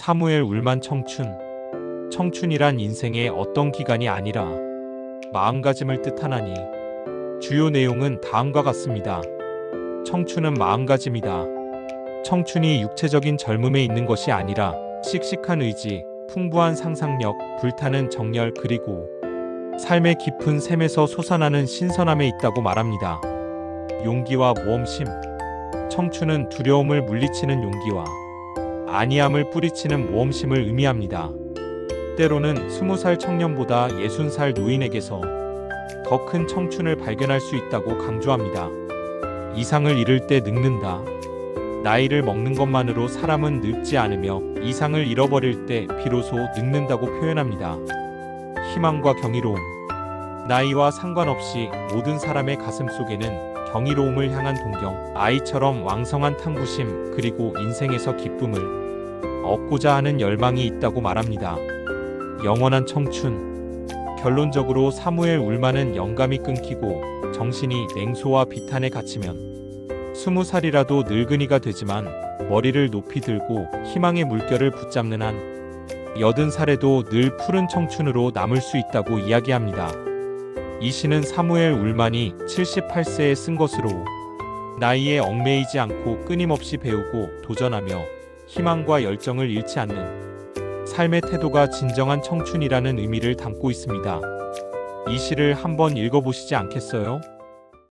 사무엘 울만 청춘. 청춘이란 인생의 어떤 기간이 아니라 마음가짐을 뜻하나니 주요 내용은 다음과 같습니다. 청춘은 마음가짐이다. 청춘이 육체적인 젊음에 있는 것이 아니라 씩씩한 의지, 풍부한 상상력, 불타는 정열 그리고 삶의 깊은 샘에서 솟아나는 신선함에 있다고 말합니다. 용기와 모험심. 청춘은 두려움을 물리치는 용기와 안이함을 뿌리치는 모험심을 의미합니다. 때로는 스무 살 청년보다 예순 살 노인에게서 더 큰 청춘을 발견할 수 있다고 강조합니다. 이상을 잃을 때 늙는다. 나이를 먹는 것만으로 사람은 늙지 않으며 이상을 잃어버릴 때 비로소 늙는다고 표현합니다. 희망과 경이로움. 나이와 상관없이 모든 사람의 가슴 속에는 경이로움을 향한 동경, 아이처럼 왕성한 탐구심, 그리고 인생에서 기쁨을 얻고자 하는 열망이 있다고 말합니다. 영원한 청춘. 결론적으로 사무엘 울만은 영감이 끊기고 정신이 냉소와 비탄에 갇히면 스무 살이라도 늙은이가 되지만 머리를 높이 들고 희망의 물결을 붙잡는 한 여든 살에도 늘 푸른 청춘으로 남을 수 있다고 이야기합니다. 이 시는 사무엘 울만이 78세에 쓴 것으로 나이에 얽매이지 않고 끊임없이 배우고 도전하며 희망과 열정을 잃지 않는 삶의 태도가 진정한 청춘이라는 의미를 담고 있습니다. 이 시를 한번 읽어보시지 않겠어요?